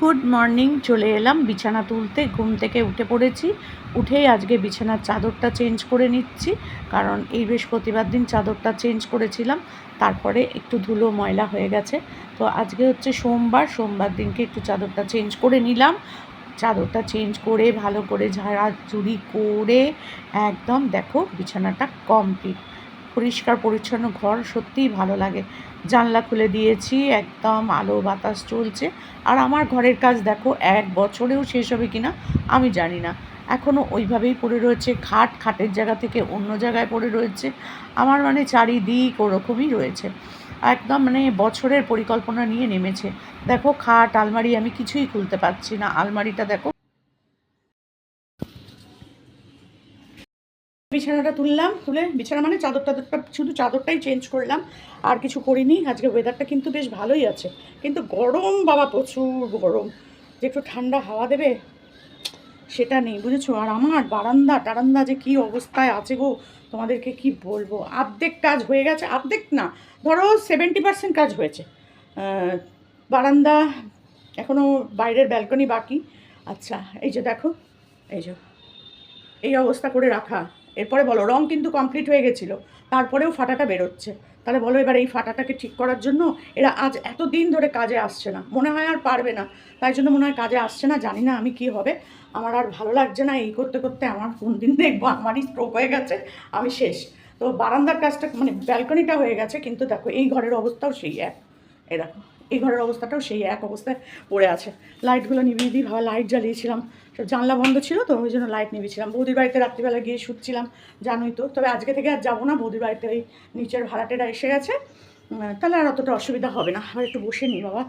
Good morning, চলে এলাম। বিছানা তুলতে ঘুম থেকে উঠে পড়েছি। উঠেই আজকে বিছানার চাদরটা চেঞ্জ করে নিচ্ছি, কারণ এই বৃহস্পতিবার দিন চাদরটা চেঞ্জ করেছিলাম। তারপরে একটু ধুলো, ময়লা হয়ে গেছে। তো আজকে হচ্ছে সোমবার সোমবার দিনকে একটু চাদরটা চেঞ্জ করে নিলাম। চাদরটা চেঞ্জ করে, ভালো করে ঝাড়া চুরি করে, একদম দেখো বিছানাটা কমপ্লিট পরিষ্কার, পরিচ্ছন্ন ঘর সত্যিই ভালো লাগে। জানলা খুলে দিয়েছি, একদম আলো, বাতাস চলছে। আর আমার ঘরের কাজ দেখো, এক বছরেও শেষ হবে কিনা আমি জানি না। এখনও ওইভাবেই পড়ে রয়েছে, খাট খাটের জায়গা থেকে অন্য জায়গায় পড়ে রয়েছে। আমার মানে চারিদিক ওরকমই রয়েছে। একদম মানে বছরের পরিকল্পনা নিয়ে নেমেছে। দেখো খাট, আলমারি আমি কিছুই খুলতে পারছি না। আলমারিটা দেখো বিছানাটা তুললাম, তুলে বিছানা মানে চাদর টাদরটা, শুধু চাদরটাই চেঞ্জ করলাম, আর কিছু করিনি। আজকে ওয়েদারটা কিন্তু বেশ ভালোই আছে। কিন্তু গরম বাবা, প্রচুর গরম। যে একটু ঠান্ডা হাওয়া দেবে, সেটা নেই, বুঝেছ? আর আমার বারান্দা, টারান্দা যে কী অবস্থায় আছে গো, তোমাদেরকে কি বলব? আর্ধেক কাজ হয়ে গেছে, আর্ধেক না, ধরো সেভেন্টি পার্সেন্ট কাজ হয়েছে। বারান্দা এখনও বাইরের ব্যালকনি বাকি। আচ্ছা এই যে দেখো, এই যে, এই অবস্থা করে রাখা। এরপরে বলো, রং কিন্তু কমপ্লিট হয়ে গেছিল, তারপরেও ফাটাটা বেরোচ্ছে। তাহলে বলো এবার এই ফাটাটাকে ঠিক করার জন্য এরা আজ এত দিন ধরে কাজে আসছে না, মনে হয় আর পারবে না। তাই জন্য মনে হয় কাজে আসছে না, জানি না আমি কি হবে। আমার আর ভালো লাগছে না, এই করতে করতে আমার কোন দিন দেখব, আমারই স্ট্রোক হয়ে গেছে, আমি শেষ। তো বারান্দার কাজটা মানে ব্যালকনিটা হয়ে গেছে, কিন্তু দেখো এই ঘরের অবস্থাও সেই এক দেখো এই ঘরের অবস্থাটাও সেই এক অবস্থায় পড়ে আছে। লাইটগুলো নিভিয়ে দিই ভাবা লাইট জ্বালিয়েছিলাম। সব জানলা বন্ধ ছিল তো, ওই জন্য লাইট নিভিয়েছিলাম। বৌদির বাড়িতে রাত্রিবেলা গিয়ে শুটছিলাম জানোই তো। তবে আজকে থেকে আর যাব না, বৌদির বাড়িতে ওই নিচের ভাড়াটেরা এসে গেছে। তাহলে আর অতটা অসুবিধা হবে না আর একটু বসে নিই বাবা।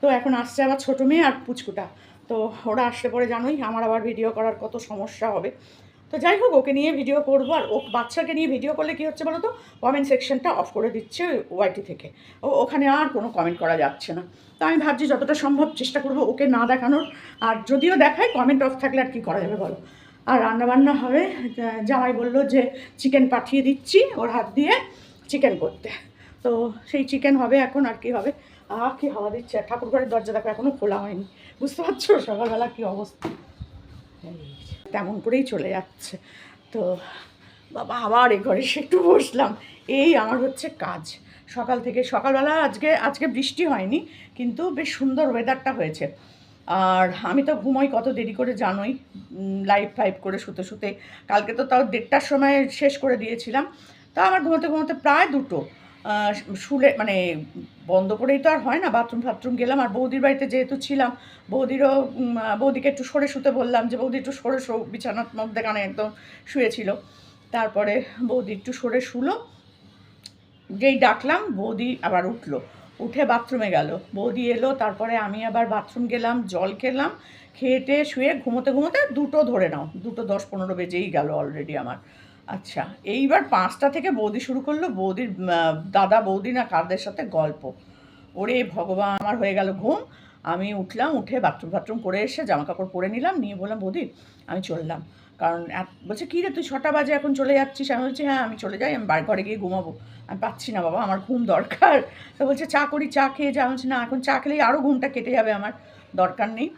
তো এখন আসছে আবার ছোটো মেয়ে আর পুচকুটা। তো ওরা আসলে পরে জানোই, আমার আবার ভিডিও করার কত সমস্যা হবে। তো যাই হোক, ওকে নিয়ে ভিডিও করব আর ও বাচ্চাকে নিয়ে ভিডিও করলে কি হচ্ছে বলো তো কমেন্ট সেকশনটা অফ করে দিচ্ছে ওয়াইটি থেকে। ও ওখানে আর কোনো কমেন্ট করা যাচ্ছে না। তো আমি ভাবছি যতটা সম্ভব চেষ্টা করব ওকে না দেখানোর। আর যদিও দেখায় কমেন্ট অফ থাকলে আর কী করা যাবে বলো? আর রান্নাবান্না হবে, জামাই বলল যে চিকেন পাঠিয়ে দিচ্ছি ওর হাত দিয়ে চিকেন করতে। তো সেই চিকেন হবে এখন আর কি হবে? আহ, কি হাওয়া দিচ্ছে? ঠাকুর ঘরের দরজা দেখো এখনও খোলা হয়নি। বুঝতে পারছ? সকালবেলা কী অবস্থা? তেমন করেই চলে যাচ্ছে। তো বাবা, আবার এই ঘরে একটু বসলাম। এই আমার হচ্ছে কাজ। সকাল থেকে, সকালবেলা আজকে আজকে বৃষ্টি হয়নি, কিন্তু বেশ সুন্দর ওয়েদারটা হয়েছে। আর আমি তো ঘুমোই কত দেরি করে জানোই লাইভ ফাইভ করে শুতে শুতে। কালকে তো তাও দেড়টার সময় শেষ করে দিয়েছিলাম। তা আমার ঘুমোতে ঘুমোতে প্রায় দুটো। শুলে মানে বন্ধ করেই তো আর হয় না, বাথরুম ফাথরুম গেলাম। আর বৌদির বাড়িতে যেহেতু ছিলাম, বৌদিরও বৌদিকে একটু সরে শুতে বললাম যে, বৌদি একটু সরে শো, বিছানার মধ্যে কানে একদম শুয়েছিল। তারপরে বৌদি একটু সরে শুলো, যেই ডাকলাম, বৌদি আবার উঠল। উঠে বাথরুমে গেল। বৌদি এলো, তারপরে আমি আবার বাথরুম গেলাম, জল খেলাম খেয়ে শুয়ে ঘুমোতে ঘুমোতে দুটো ধরে নাও, দুটো দশ পনেরো বেজেই গেল অলরেডি আমার। আচ্ছা এইবার পাঁচটা থেকে বৌদি শুরু করল। বৌদির দাদা বৌদি না কারদের সাথে গল্প। ওরে ভগবান, আমার হয়ে গেল ঘুম। আমি উঠলাম, উঠে বাথরুম বাথরুম করে এসে জামা কাপড় পরে নিলাম। নিয়ে বললাম, বৌদি, আমি চললাম। কারণ বলছে, কী রে, তুই ছটা বাজে এখন চলে যাচ্ছিস? আমি বলছি হ্যাঁ আমি চলে যাই, আমি বাড়ি, ঘরে গিয়ে ঘুমাবো। আমি পাচ্ছি না বাবা, আমার ঘুম দরকার। তো বলছে, চা করি, চা খেয়ে যা। বলছি, না, এখন চা খেলেই আরও ঘুমটা কেটে যাবে আমার, দরকার নেই।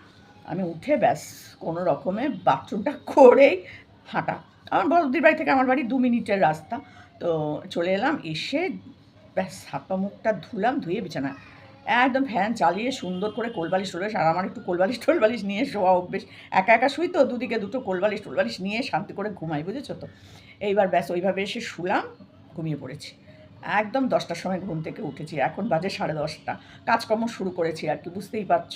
আমি উঠে ব্যাস, কোনো রকমে বাথরুমটা করেই হাঁটা। আমার বলদির বাড়ি থেকে আমার বাড়ি দু মিনিটের রাস্তা। তো চলে এলাম, এসে ব্যাস হাত পা মুখটা ধুলাম, ধুয়ে বিছানা একদম ফ্যান চালিয়ে সুন্দর করে কোলবালিশ টোলবালিশ আর আমার একটু কোলবালিশ টোলবালিশ নিয়ে শোয়া অভ্যেস। একা একা শুই তো, দুদিকে দুটো কোলবালিশ টোলবালিশ নিয়ে শান্তি করে ঘুমাই, বুঝেছ তো? এইবার ব্যাস ওইভাবে এসে শুলাম, ঘুমিয়ে পড়েছি। একদম দশটার সময় ঘুম থেকে উঠেছি, এখন বাজে সাড়ে দশটা। কাজকর্ম শুরু করেছি আর কি, বুঝতেই পারছ?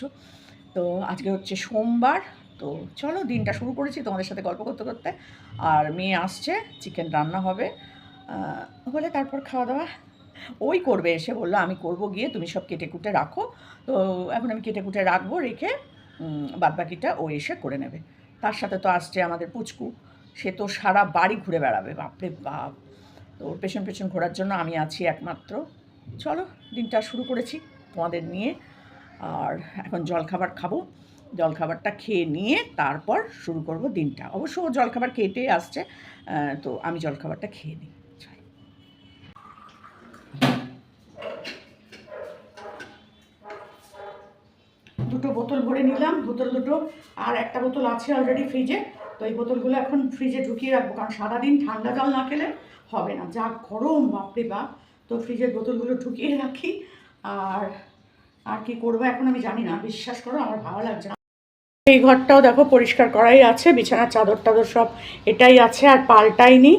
তো আজকে হচ্ছে সোমবার তো চলো দিনটা শুরু করেছি তোমাদের সাথে গল্প করতে করতে। আর মেয়ে আসছে চিকেন রান্না হবে। হলে তারপর খাওয়া দাওয়া। ওই করবে, এসে বলল, আমি করব গিয়ে তুমি সব কেটে কুটে রাখো। তো এখন আমি কেটে কুটে রাখব, রেখে বাদবাকিটা ও এসে করে নেবে। তার সাথে তো আসছে আমাদের পুচকু। সে তো সারা বাড়ি ঘুরে বেড়াবে, বাপরে বাপ। তো ওর পেছন পেছন ঘোরার জন্য আমি আছি একমাত্র। চলো, দিনটা শুরু করেছি তোমাদের নিয়ে। আর এখন জলখাবার খাব। জলখাবারটা খেয়ে নিয়ে তারপর শুরু করব দিনটা। অবশ্য ও জলখাবার খেটে আসছে তো আমি জলখাবারটা খেয়ে নিই। দুটো বোতল ভরে নিলাম, বোতল দুটো। আর একটা বোতল আছে অলরেডি ফ্রিজে তো এই বোতলগুলো এখন ফ্রিজে ঢুকিয়ে রাখব, কারণ সারাদিন ঠান্ডা জল না খেলে হবে না। যা গরম, বাপরে বাপ! তো ফ্রিজের বোতলগুলো ঢুকিয়ে রাখি। আর আর কি করব এখন আমি জানি না। বিশ্বাস করো, আমার ভালো লাগছে না। এই ঘরটাও দেখো পরিষ্কার করাই আছে বিছানার চাদর টাদর সব এটাই আছে আর পাল্টাইনি।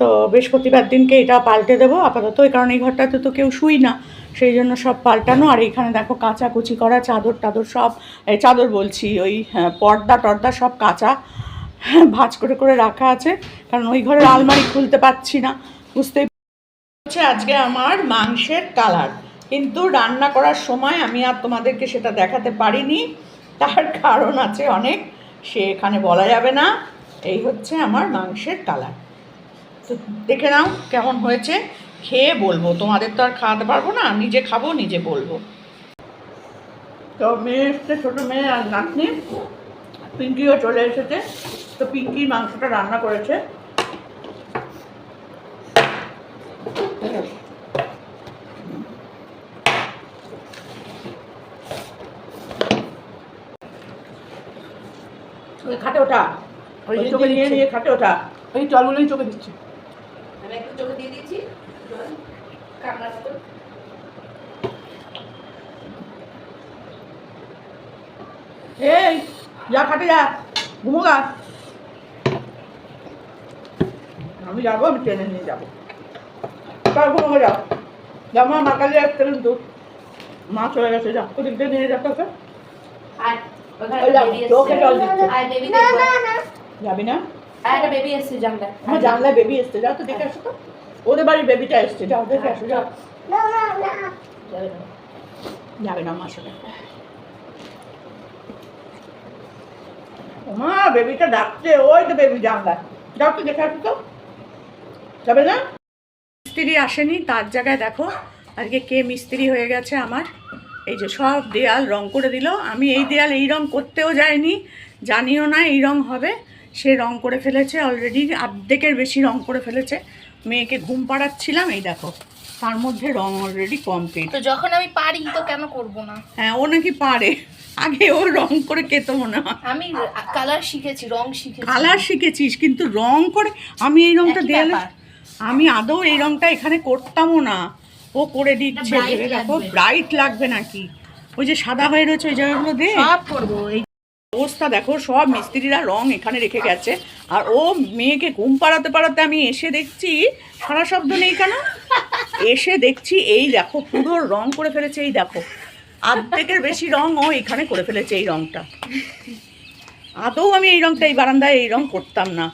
তো বৃহস্পতিবার দিনকে এটা পাল্টে দেবো আপাতত ওই কারণে এই ঘরটাতে তো কেউ শুই না সেই জন্য সব পাল্টানো। আর এইখানে দেখো কাচাকুচি করা চাদর টাদর সব এই চাদর বলছি ওই হ্যাঁ, পর্দা টর্দা সব কাঁচা হ্যাঁ, ভাঁজ করে করে রাখা আছে কারণ ওই ঘরের আলমারি খুলতে পারছি না বুঝতেই হচ্ছে আজকে আমার মাংসের কালার। কিন্তু রান্না করার সময় আমি আর তোমাদেরকে সেটা দেখাতে পারিনি। তার কারণ আছে অনেক, সে এখানে বলা যাবে না। এই হচ্ছে আমার মাংসের কালার। তো দেখে নাও কেমন হয়েছে। খেয়ে বলব, তোমাদের তো আর খাওয়াতে পারব না নিজে খাব নিজে বলব। তো মেয়ে এসছে, ছোটো মেয়ে আর নাতনি। পিঙ্কিও চলে এসেছে। তো পিঙ্কির মাংসটা রান্না করেছে। ওঠা ওই চোখে নিয়ে নিয়ে খাটে ওঠা ওই জলগুলোই চোখে দিচ্ছি। আমি একটু চোখে দিয়ে মতো। এই যা খাটে যা ঘুমোগা আমি যাব আমি ট্রেনে নিয়ে যাব। তার ঘুমোগে যাও। যাও মা মা কালী আসছে কিন্তু মা চলে গেছে যা। ওদিক দিয়ে নিয়ে তোকে আর যাবি না আর একটা বেবি এসছে জানলায় আমার জানলায় বেবি এসছে যাও তো দেখে আসো তো ওদের বাড়ির বেবিটা এসছে যাও দেখে আসো যাও যাবে না। যাবে না মার সাথে মা বেবিটা ডাকছে ওই তো বেবি জানলা যাও তো দেখে আসো তো যাবে না মিস্ত্রি আসেনি তার জায়গায় দেখো। আজকে কে মিস্ত্রি হয়ে গেছে আমার? এই যে সব দেয়াল রং করে দিল। আমি এই দেয়াল এই রং করতেও যাইনি জানিও না এই রং হবে। সে রং করে ফেলেছে অলরেডি অর্ধেকের বেশি রং করে ফেলেছে। মেয়েকে ঘুম পাড়াচ্ছিলাম এই দেখো তার মধ্যে রং অলরেডি কমপ্লিট তো যখন আমি পারি তো কেন করব না? হ্যাঁ ও নাকি পারে। আগে ও রং করে খেত মনে হয়। আমি কালার শিখেছি রং শিখেছি। কালার শিখেছিস কিন্তু রং করে আমি এই রংটা দেয়ালে আমি আদৌ এই রংটা এখানে করতামও না। ও করে দিচ্ছে। ভেবে দেখো ব্রাইট লাগবে নাকি? ওই যে সাদা হয়ে রয়েছে ওই জায়গাগুলো দে। সব করব এই অবস্থা দেখো সব মিস্ত্রিরা রং এখানে রেখে গেছে। আর ও মেয়েকে ঘুম পাড়াতে পাড়াতে আমি এসে দেখছি সারা শব্দ নেই কেন? এসে দেখছি এই দেখো পুরো রং করে ফেলেছে এই দেখো। অর্ধেকের বেশি রং ও এখানে করে ফেলেছে এই রংটা। আদৌ আমি এই রংটা এই বারান্দায় এই রং করতাম না।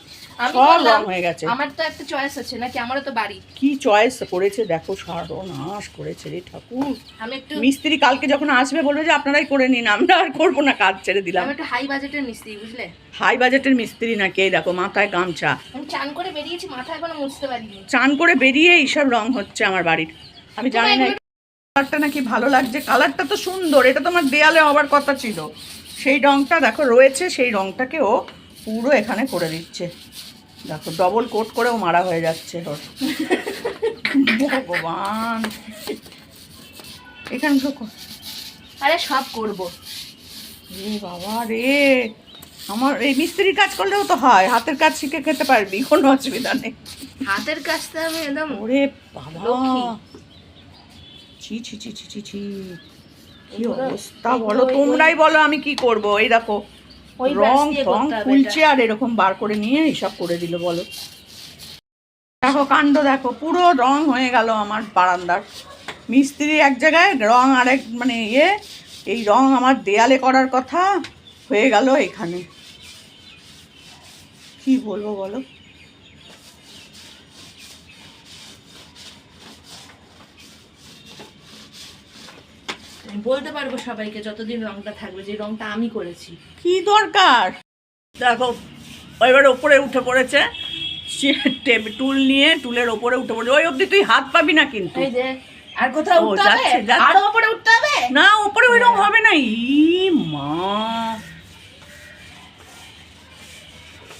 সব রং হয়ে গেছে। আমার তো একটা চয়েস আছে নাকি আমারও তো বাড়ি? কি চয়েস করেছে? দেখো সর্বনাশ করেছে রে ঠাকুর। আমি একটু মিস্ত্রি কালকে যখন আসবে বলবে যে আপনারাই করে নিন আমরা আর করব না কাজ ছেড়ে দিলাম। আমি একটু হাই বাজেটের মিস্ত্রি বুঝলে? হাই বাজেটের মিস্ত্রি নাকি? এই দেখো মাথায় গামছা। আমি চান করে বেরিয়েছি মাথা এখনও মুছতে পারিনি। চান করে বেরিয়ে এইসব রং হচ্ছে আমার বাড়ির। আমি জানি না কালারটা নাকি ভালো লাগছে? কালারটা তো সুন্দর এটা তোমার দেয়ালে হবার কথা ছিল। সেই রংটা দেখো রয়েছে সেই রংটাকে ও পুরো এখানে করে দিচ্ছে। দেখো ডবল কোট করেও মারা হয়ে যাচ্ছে ওর। ভগবান। এখানে তো আরে সব করব। এ বাবা রে আমার এই মিস্ত্রির কাজ করলেও তো হয় হাতের কাজ শিখে খেতে পারবি কোনো অসুবিধা নেই। হাতের কাজটা আমি একদম ওরে বাবা। ছি ছি ছি ছি ছি ছি। কি অবস্থা বলো তোমরাই বলো আমি কি করব এই দেখো। রং টং খুলছে আর এরকম বার করে নিয়ে এইসব করে দিল বলো। দেখো কাণ্ড দেখো পুরো রং হয়ে গেল আমার বারান্দার। মিস্ত্রি এক জায়গায় রং আরেক মানে ইয়ে এই রং আমার দেয়ালে করার কথা হয়ে গেল এখানে। কি বলব বলো? বলতে পারব সবাইকে যতদিন রংটা থাকবে যে রংটা আমি করেছি। কি দরকার? দেখো এবার ওপরে উঠে পড়েছে টুল নিয়ে টুলের ওপরে উঠে পড়ে ওই অবধি তুই হাত পাবি না কিন্তু। আর উঠতে হবে? না হবে না। ই মা।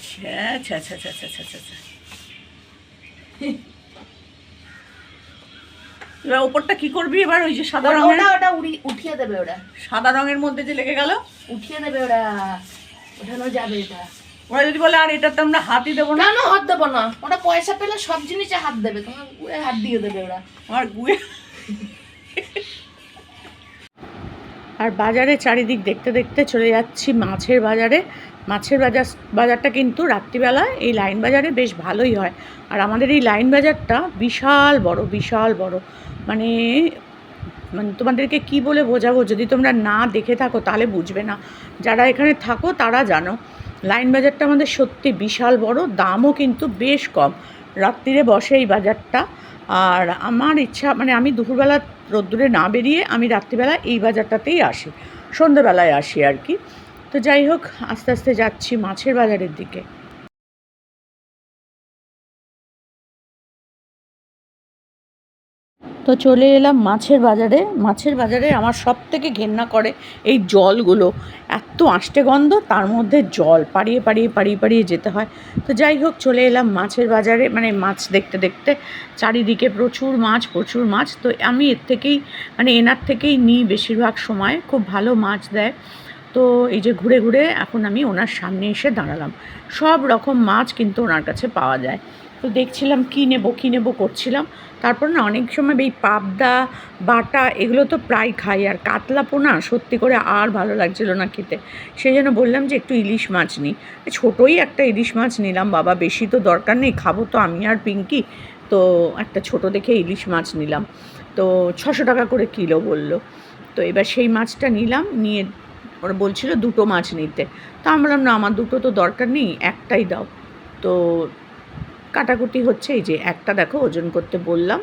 ছ্যা ছ্যা ছ্যা ছ্যা এবার ওপরটা কি করবি? এবার ওই যে সাদা ওটা রঙের ওটা ওটা উড়ি- উঠিয়ে দেবে ওরা সাদা রঙের মধ্যে যে লেগে গেল। উঠিয়ে দেবে ওরা ওঠানো যাবে এটা। ওরা যদি বলে আর এটাতে আমরা হাতই দেবো না? কেন হাত দেবো না? ওরা পয়সা পেলে সব জিনিসে হাত দেবে। তোমার উড়ে হাত দিয়ে দেবে ওরা। আমার গুয়ে আর বাজারে চারিদিক দেখতে দেখতে চলে যাচ্ছি মাছের বাজারে। মাছের বাজার বাজারটা কিন্তু রাত্রিবেলা এই লাইন বাজারে বেশ ভালোই হয়। আর আমাদের এই লাইন বাজারটা বিশাল বড় বিশাল বড়। মানে মানে তোমাদেরকে কি বলে বোঝাবো? যদি তোমরা না দেখে থাকো, তাহলে বুঝবে না। যারা এখানে থাকো, তারা জানো। লাইন বাজারটা আমাদের সত্যি বিশাল বড়, দামও কিন্তু বেশ কম। রাত্রিরে বসে এই বাজারটা। আর আমার ইচ্ছা মানে আমি দুপুরবেলা রোদ্দুরে না বেরিয়ে আমি রাত্রিবেলা এই বাজারটাতেই আসি। সন্ধ্যেবেলায় আসি আর কি। তো যাই হোক, আস্তে আস্তে যাচ্ছি মাছের বাজারের দিকে। তো চলে এলাম মাছের বাজারে। মাছের বাজারে আমার সব থেকে ঘেন্না করে এই জলগুলো। এত আষ্টে গন্ধ, তার মধ্যে জল পাড়িয়ে পাড়িয়ে পাড়িয়ে পাড়িয়ে যেতে হয়। তো যাই হোক, চলে এলাম মাছের বাজারে। মানে মাছ দেখতে দেখতে চারিদিকে প্রচুর মাছ প্রচুর মাছ। তো আমি এর থেকেই মানে এনার থেকেই নিই বেশিরভাগ সময়। খুব ভালো মাছ দেয়। তো এই যে ঘুরে ঘুরে এখন আমি ওনার সামনে এসে দাঁড়ালাম। সব রকম মাছ কিন্তু ওনার কাছে পাওয়া যায়। তো দেখছিলাম কী নেব কী নেব করছিলাম। তারপর না অনেক সময় এই পাবদা, বাটা এগুলো তো প্রায় খাই আর কাতলা পোনা সত্যি করে আর ভালো লাগছিল না খেতে। সেই জন্য বললাম যে একটু ইলিশ মাছ নিই। ছোটোই একটা ইলিশ মাছ নিলাম, বাবা বেশি তো দরকার নেই, খাব তো আমি আর পিঙ্কি। তো একটা ছোট দেখে ইলিশ মাছ নিলাম। তো ছশো টাকা করে কিলো বলল। তো এবার সেই মাছটা নিলাম, নিয়ে ওরা বলছিল দুটো মাছ নিতে। তো আমি বললাম, না, আমার দুটো তো দরকার নেই, একটাই দাও। তো কাটাকুটি হচ্ছে, এই যে একটা দেখো ওজন করতে বললাম,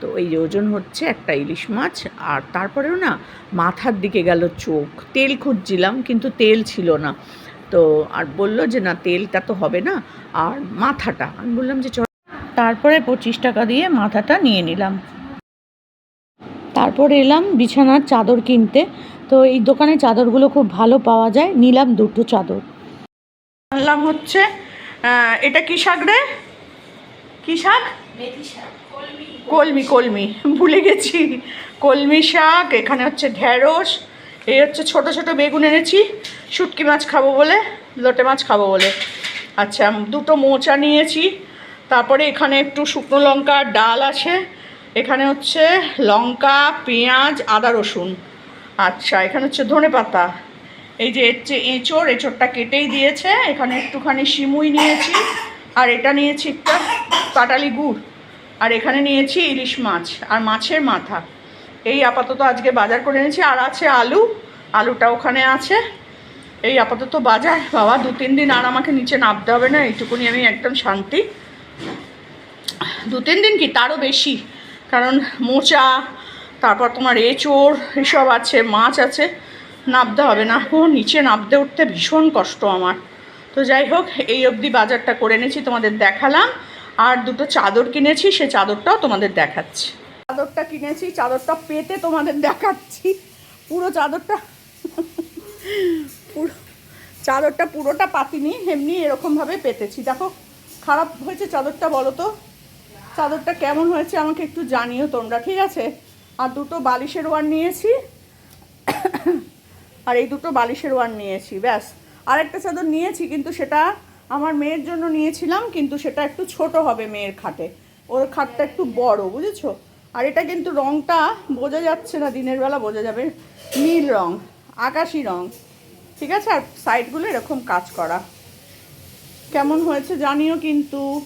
তো এই যে ওজন হচ্ছে একটা ইলিশ মাছ, আর তারপরেও না মাথার দিকে গেল চোখ। তেল খুঁজছিলাম, কিন্তু তেল ছিল না। তো আর বলল যে না, তেলটা তো হবে না, আর মাথাটা। আমি বললাম যে তারপরে পঁচিশ টাকা দিয়ে মাথাটা নিয়ে নিলাম। তারপর এলাম বিছানার চাদর কিনতে। তো এই দোকানে চাদরগুলো খুব ভালো পাওয়া যায়, নিলাম দুটো চাদর। আনলাম হচ্ছে এটা কি শাক রে? কি শাক? কলমি। কলমি ভুলে গেছি। কলমি শাক এখানে হচ্ছে ঢ্যাঁড়স এই হচ্ছে ছোট ছোট বেগুন এনেছি। শুটকি মাছ খাব বলে লোটে মাছ খাব বলে। আচ্ছা দুটো মোচা নিয়েছি। তারপরে এখানে একটু শুকনো লঙ্কা ডাল আছে। এখানে হচ্ছে লঙ্কা পেঁয়াজ আদা রসুন। আচ্ছা এখানে হচ্ছে ধনে পাতা। এই যে হচ্ছে এঁচড় এঁচড়টা কেটেই দিয়েছে। এখানে একটুখানি শিমুই নিয়েছি। আর এটা নিয়েছি একটা পাটালি গুড়, আর এখানে নিয়েছি ইলিশ মাছ, আর মাছের মাথা। এই আপাতত আজকে বাজার করে এনেছি, আর আছে আলু, আলুটা ওখানে আছে। এই আপাতত বাজার, বাবা, দু তিন দিন আর আমাকে নিচে নামতে হবে না, এইটুকুনি আমি একদম শান্তি। দু তিন দিন কি? তারও বেশি, কারণ মোচা, তারপর তোমার এঁচোড়, এসব আছে, মাছ আছে, নামতে হবে না। ও, নিচে নামতে উঠতে ভীষণ কষ্ট আমার। তো যাই হোক, এই অবধি বাজারটা করে এনেছি, তোমাদের দেখালাম। আর দুটো চাদর কিনেছি, সে চাদরটাও তোমাদের দেখাচ্ছি। চাদরটা কিনেছি, চাদরটা পেতে তোমাদের দেখাচ্ছি। পুরো চাদরটা পুরো, চাদরটা পুরোটা পাতিনি, এমনি এরকমভাবে পেতেছি। দেখো, খারাপ হয়েছে চাদরটা, বলো তো। চাদরটা কেমন হয়েছে আমাকে একটু জানিও তোমরা, ঠিক আছে? আর দুটো বালিশের ওয়ার নিয়েছি। আর এই দুটো বালিশের ওয়ার নিয়েছি, ব্যাস। আরেকটা চাদর নিয়েছি, কিন্তু সেটা আমার মেয়ের জন্য নিয়েছিলাম, কিন্তু সেটা একটু ছোট হবে মেয়ের খাটে। ওর খাটটা একটু বড়, বুঝেছ? আর এটা কিন্তু রংটা বোঝা যাচ্ছে না, দিনের বেলা বোঝা যাবে। নীল রং, আকাশি রং। ঠিক আছে? আর সাইডগুলো এরকম কাজ করা। কেমন হয়েছে জানিও কিন্তু।